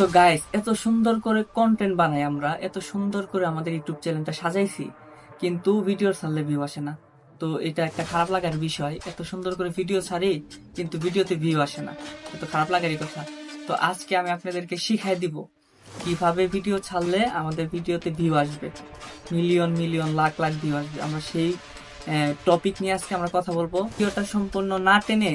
So guys এত সুন্দর করে কন্টেন্ট বানাই আমরা, এত সুন্দর করে আমাদের ইউটিউব চ্যানেলটা সাজাইছি, কিন্তু ভিডিও ছাড়লে ভিউ আসে না। তো এটা একটা খারাপ লাগার বিষয়, এত সুন্দর করে ভিডিও ছাড়ি, কিন্তু ভিডিওতে ভিউ আসে না। এত খারাপ লাগারই কথা। তো আজকে আমি আপনাদেরকে শিখাই দিব, কীভাবে ভিডিও ছাড়লে আমাদের ভিডিওতে ভিউ আসবে। Million million lakh lakh view আসবে। আমরা সেই টপিক নিয়ে আজকে আমরা কথা বলব। ভিডিওটা সম্পূর্ণ না টেনে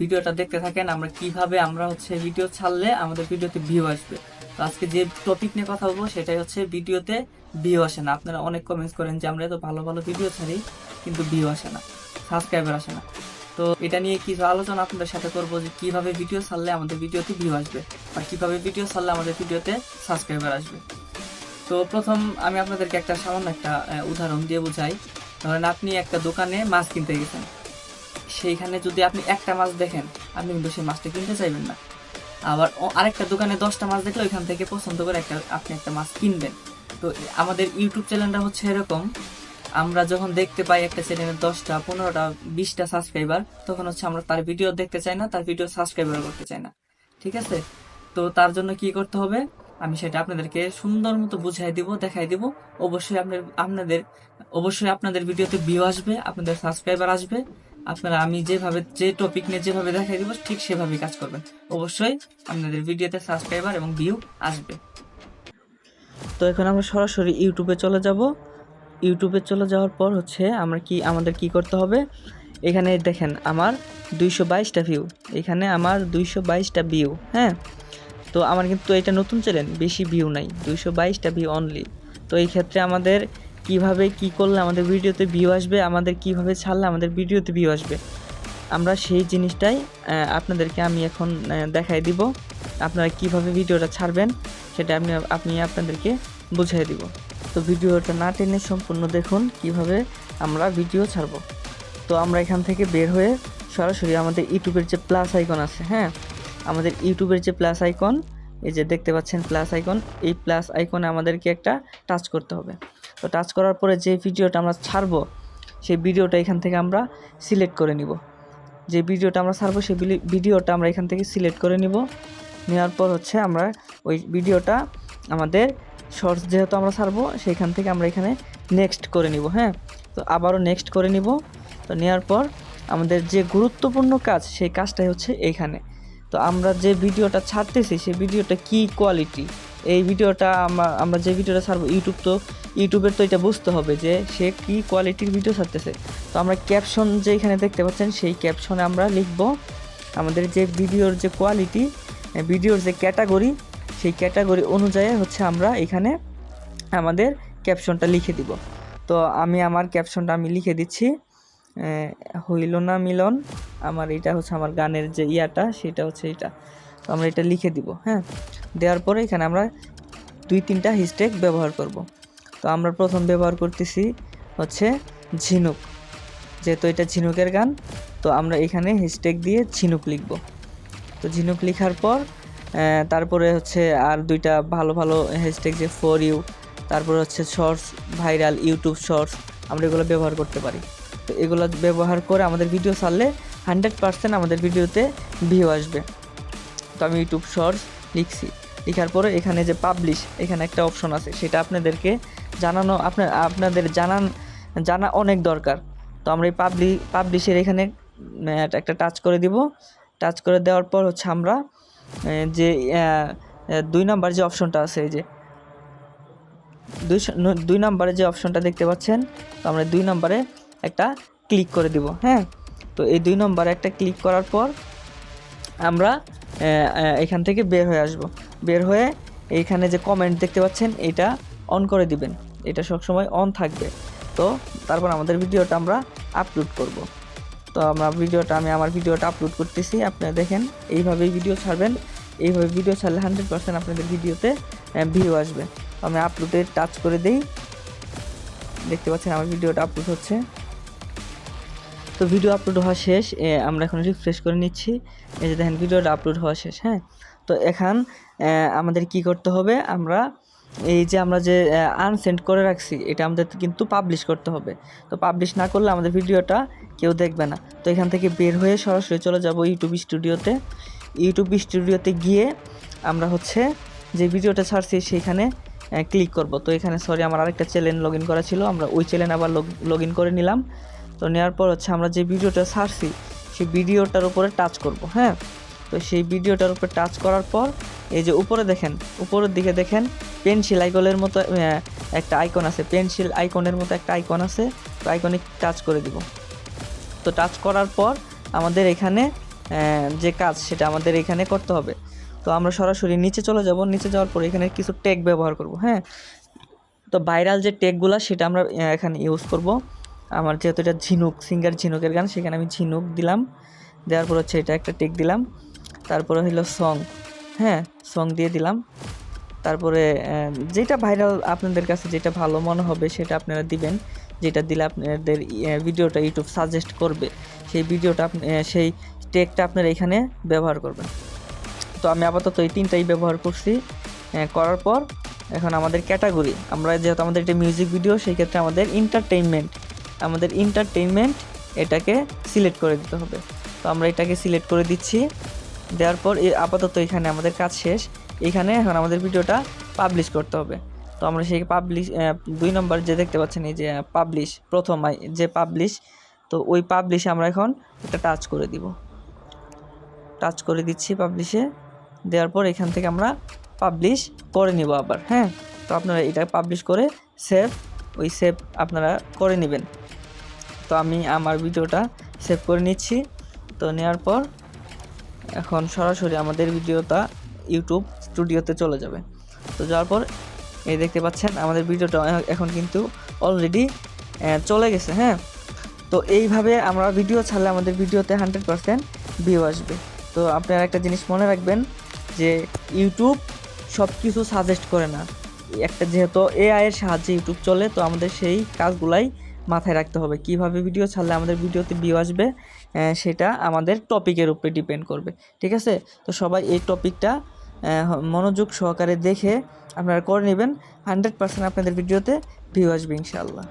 ভিডিওটা দেখতে থাকেন, আমরা কীভাবে আমরা হচ্ছে ভিডিও ছাড়লে আমাদের ভিডিওতে ভিউ আসবে। তো আজকে যে টপিক নিয়ে কথা বলব, সেটাই হচ্ছে ভিডিওতে ভিউ আসে না। আপনারা অনেক কমেন্টস করেন যে, আমরা এত ভালো ভালো ভিডিও ছাড়ি, কিন্তু ভিউ আসে না সাবস্ক্রাইবার আসে না। তো এটা নিয়ে কিছু আলোচনা আপনাদের সাথে করব যে, কীভাবে ভিডিও ছাড়লে আমাদের ভিডিওতে ভিউ আসবে আর কীভাবে ভিডিও ছাড়লে আমাদের ভিডিওতে সাবস্ক্রাইবার আসবে। তো প্রথম আমি আপনাদেরকে একটা সামান্য একটা উদাহরণ দিয়ে বোঝাই। ধরেন আপনি একটা দোকানে মাছ কিনতে গেছেন। সেইখানে যদি আপনি একটা মাছ দেখেন, আপনি কিন্তু সেই মাছটা কিনতে চাইবেন না। আবার আরেকটা দোকানে দশটা মাছ দেখলে ওইখান থেকে পছন্দ করে একটা, আপনি একটা মাছ কিনবেন। তো আমাদের ইউটিউব চ্যানেলটা হচ্ছে এরকম। আমরা যখন দেখতে পাই একটা চ্যানেলের দশটা, পনেরোটা, বিশটা সাবস্ক্রাইবার তখন হচ্ছে আমরা তার ভিডিও দেখতে চাই না, তার ভিডিও সাবস্ক্রাইবার করতে চাই না। ঠিক আছে? তো তার জন্য কি করতে হবে? আমি সেটা আপনাদেরকে সুন্দর মতো বুঝাই দিব, দেখাই দিব। অবশ্যই আপনাদের অবশ্যই আপনাদের ভিডিওতে ভিউ আসবে, আপনাদের সাবস্ক্রাইবার আসবে। আপনারা আমি যেভাবে, যে টপিক নিয়ে যেভাবে দেখাই দিব, ঠিক সেভাবেই কাজ করবেন। অবশ্যই আপনাদের ভিডিওতে সাবস্ক্রাইবার এবং ভিউ আসবে। তো এখন আমরা সরাসরি ইউটিউবে চলে যাব। ইউটিউবে চলে যাওয়ার পর হচ্ছে আমরা কি, আমাদের কি করতে হবে? এখানে দেখেন আমার দুইশো বাইশটা ভিউ এখানে আমার দুইশো বাইশটা ভিউ হ্যাঁ? তো আমার কিন্তু এটা নতুন চ্যানেল বেশি ভিউ নাই, দুইশো বাইশটা ভিউ অনলি তো এই ক্ষেত্রে আমাদের কীভাবে কি করলে আমাদের ভিডিওতে ভিউ আসবে, আমাদের কীভাবে ছাড়লে আমাদের ভিডিওতে ভিউ আসবে। আমরা সেই জিনিসটাই আপনাদেরকে আমি এখন দেখাই দিব, আপনারা কীভাবে ভিডিওটা ছাড়বেন, সেটা আপনি আপনি আপনাদেরকে বুঝিয়ে দিব। তো ভিডিওটা না টেনে সম্পূর্ণ দেখুন, কীভাবে আমরা ভিডিও ছাড়বো। তো আমরা এখান থেকে বের হয়ে সরাসরি আমাদের ইউটিউবের যে প্লাস আইকন আছে হ্যাঁ? আমাদের ইউটিউবের যে প্লাস আইকন এই যে দেখতে পাচ্ছেন প্লাস আইকন এই প্লাস আইকনে আমাদেরকে একটা টাচ করতে হবে। তো টাচ করার পরে যে ভিডিওটা আমরা ছাড়বো, সেই ভিডিওটা এখান থেকে আমরা সিলেক্ট করে নিব। যে ভিডিওটা আমরা ছাড়বো, সেই ভিডিওটা আমরা এখান থেকে সিলেক্ট করে নিব। নেওয়ার পর হচ্ছে আমরা ওই ভিডিওটা আমাদের শর্টস যেহেতু আমরা ছাড়বো সেইখান থেকে আমরা এখানে নেক্সট করে নিব হ্যাঁ? তো আবারও নেক্সট করে নিব। তো নেওয়ার পর আমাদের যে গুরুত্বপূর্ণ কাজ, সেই কাজটাই হচ্ছে এইখানে তো আমরা যে ভিডিওটা ছাড়তেছি, সেই ভিডিওটা কি কোয়ালিটি এই ভিডিওটা আমরা আমরা যে ভিডিওটা ছাড়বো ইউটিউব তো ইউটিউবের তো এটা বুঝতে হবে যে সে কি কোয়ালিটির ভিডিও ছাড়তেছে। তো আমরা ক্যাপশন যে এখানে দেখতে পাচ্ছেন, সেই ক্যাপশনে আমরা লিখব আমাদের যে ভিডিওর যে কোয়ালিটি ভিডিওর যে ক্যাটাগরি সেই ক্যাটাগরি অনুযায়ী হচ্ছে আমরা এখানে আমাদের ক্যাপশনটা লিখে দিব। তো আমি আমার ক্যাপশনটা আমি লিখে দিচ্ছি হইল না মিলন, আমার এটা হচ্ছে আমার গানের যে ইয়াটা, সেটা হচ্ছে এটা। তো আমরা এটা লিখে দিব হ্যাঁ? দেওয়ার পরে এখানে আমরা দুই তিনটা হিস্টেক ব্যবহার করব। তো আমরা প্রথম ব্যবহার করতেছি হচ্ছে ঝিনুক। যেহেতু এটা ঝিনুকের গান, তো আমরা এখানে হিস্টেক দিয়ে ঝিনুক লিখব। তো ঝিনুক লেখার পর তারপরে হচ্ছে আর দুইটা ভালো ভালো হ্যাশট্যাগ যে ফর ইউ তারপরে হচ্ছে শর্টস ভাইরাল ইউটিউব শর্টস আমরা এগুলো ব্যবহার করতে পারি। তো এগুলো ব্যবহার করে আমাদের ভিডিও ছাড়লে হান্ড্রেড পার্সেন্ট আমাদের ভিডিওতে ভিউ আসবে। তো আমি ইউটিউব শর্টস লিখছি। লেখার পরে এখানে যে পাবলিশ এখানে একটা অপশন আছে, সেটা আপনাদেরকে জানানো আপনার, আপনাদের জানান, জানা অনেক দরকার। তো আমরা এই পাবলি, পাবলিশের এখানে একটা টাচ করে দিব। টাচ করে দেওয়ার পর হচ্ছে আমরা যে দুই নাম্বার যে অপশনটা আছে, এই যে দুই দুই নাম্বারে যে অপশনটা দেখতে পাচ্ছেন, তো আমরা দুই নাম্বারে একটা ক্লিক করে দিব হ্যাঁ? তো এই দুই নম্বরে একটা ক্লিক করার পর আমরা এখান থেকে বের হয়ে আসব। বের হয়ে এইখানে যে কমেন্ট দেখতে পাচ্ছেন, এটা অন করে দিবেন। এটা সবসময় অন থাকবে। তো তারপর আমাদের ভিডিওটা আমরা আপলোড করব। তো আমরা ভিডিওটা, আমি আমার ভিডিওটা আপলোড করতেছি, আপনারা দেখেন, এইভাবেই ভিডিও ছাড়বেন। এইভাবে ভিডিও ছাড়লে হান্ড্রেড পার্সেন্ট আপনাদের ভিডিওতে ভিউ আসবে। আমি আপলোডে টাচ করে দেই। দেখতে পাচ্ছেন আমার ভিডিওটা আপলোড হচ্ছে। তো ভিডিও আপলোড হওয়া শেষ আমরা এখন রিফ্রেশ করে নিচ্ছি। এই যে দেখেন ভিডিওটা আপলোড হওয়া শেষ হ্যাঁ? তো এখন আমাদের কি করতে হবে? আমরা এই যে আমরা যে আনসেন্ড করে রাখছি, এটা আমাদের কিন্তু পাবলিশ করতে হবে। তো পাবলিশ না করলে আমাদের ভিডিওটা কেউ দেখবে না। তো এখান থেকে বের হয়ে সরাসরি চলে যাব ইউটিউব স্টুডিওতে ইউটিউব স্টুডিওতে গিয়ে আমরা হচ্ছে যে ভিডিওটা ছাড়ছি সেইখানে ক্লিক করব। তো এখানে সরি আমার আরেকটা চ্যানেল লগ ইন করা ছিল, আমরা ওই চ্যানেল আবার লগ করে নিলাম। তো নেওয়ার পর হচ্ছে আমরা যে ভিডিওটা ছাড়ছি, সেই ভিডিওটার উপরে টাচ করব হ্যাঁ? তো সেই ভিডিওটার উপরে টাচ করার পর এই যে উপরে দেখেন, উপরের দিকে দেখেন, পেন্সিল আইকনের মতো একটা আইকন আছে, পেন্সিল আইকনের মতো একটা আইকন আছে, তো আইকনে টাচ করে দিব। তো টাচ করার পর আমাদের এখানে যে কাজ সেটা আমাদের এখানে করতে হবে। তো আমরা সরাসরি নিচে চলে যাব, নিচে যাওয়ার পর এখানে কিছু ট্যাগ ব্যবহার করব হ্যাঁ? তো ভাইরাল যে ট্যাগগুলো সেটা আমরা এখানে ইউজ করব। আমার যেহেতু এটা ঝিনুক, সিঙ্গার ঝিনুকের গান, সেখানে আমি ঝিনুক দিলাম। দেওয়ার পর হচ্ছে এটা একটা টেক দিলাম। তারপরে হলো সং হ্যাঁ সং দিয়ে দিলাম। তারপরে যেটা ভাইরাল আপনাদের কাছে যেটা ভালো মনে হবে সেটা আপনারা দিবেন। যেটা দিলে আপনাদের ভিডিওটা ইউটিউব সাজেস্ট করবে, সেই ভিডিওটা আপনি সেই টেকটা আপনারা এখানে ব্যবহার করবেন। তো আমি আপাতত এই তিনটাই ব্যবহার করছি। করার পর এখন আমাদের ক্যাটাগরি আমরা যেহেতু আমাদের এটা মিউজিক ভিডিও সেই ক্ষেত্রে আমাদের এন্টারটেইনমেন্ট আমাদের এন্টারটেইনমেন্ট এটাকে সিলেক্ট করে দিতে হবে। তো আমরা এটাকে সিলেক্ট করে দিচ্ছি। দেওয়ার পর আপাতত এখানে আমাদের কাজ শেষ। এখানে এখন আমাদের ভিডিওটা পাবলিশ করতে হবে। তো আমরা সেই পাবলিশ দুই নম্বর যে দেখতে পাচ্ছেন, এই যে পাবলিশ প্রথম যে পাবলিশ তো ওই পাবলিশে আমরা এখন একটা টাচ করে দিব। টাচ করে দিচ্ছি পাবলিশে দেওয়ার পর এখান থেকে আমরা পাবলিশ করে নিব আবার হ্যাঁ? তো আপনারা এটা পাবলিশ করে সেভ ওই সেভ আপনারা করে নেবেন। তো আমি আমার ভিডিওটা সেভ করে নিচ্ছি। তো নেওয়ার পর এখন সরাসরি আমাদের ভিডিওটা ইউটিউব স্টুডিওতে চলে যাবে। তো যাওয়ার পর এই দেখতে পাচ্ছেন, আমাদের ভিডিওটা এখন কিন্তু অলরেডি চলে গেছে হ্যাঁ? তো এইভাবে আমরা ভিডিও ছাড়লে আমাদের ভিডিওতে হান্ড্রেড পারসেন্ট ভিউ আসবে। তো আপনারা একটা জিনিস মনে রাখবেন যে ইউটিউব সব কিছু সাজেস্ট করে না। একটা যেহেতু এআইয়ের সাহায্যে ইউটিউব চলে, তো আমাদের সেই কাজগুলাই মাথায় রাখতে হবে। কীভাবে ভিডিও ছাড়লে আমাদের ভিডিওতে ভিউ আসবে সেটা আমাদের টপিকের উপরে ডিপেন্ড করবে। ঠিক আছে? তো সবাই এই টপিকটা মনোযোগ সহকারে দেখে আপনারা করে নেবেন। হান্ড্রেড পার্সেন্ট আপনাদের ভিডিওতে ভিউ আসবে ইনশাআল্লাহ।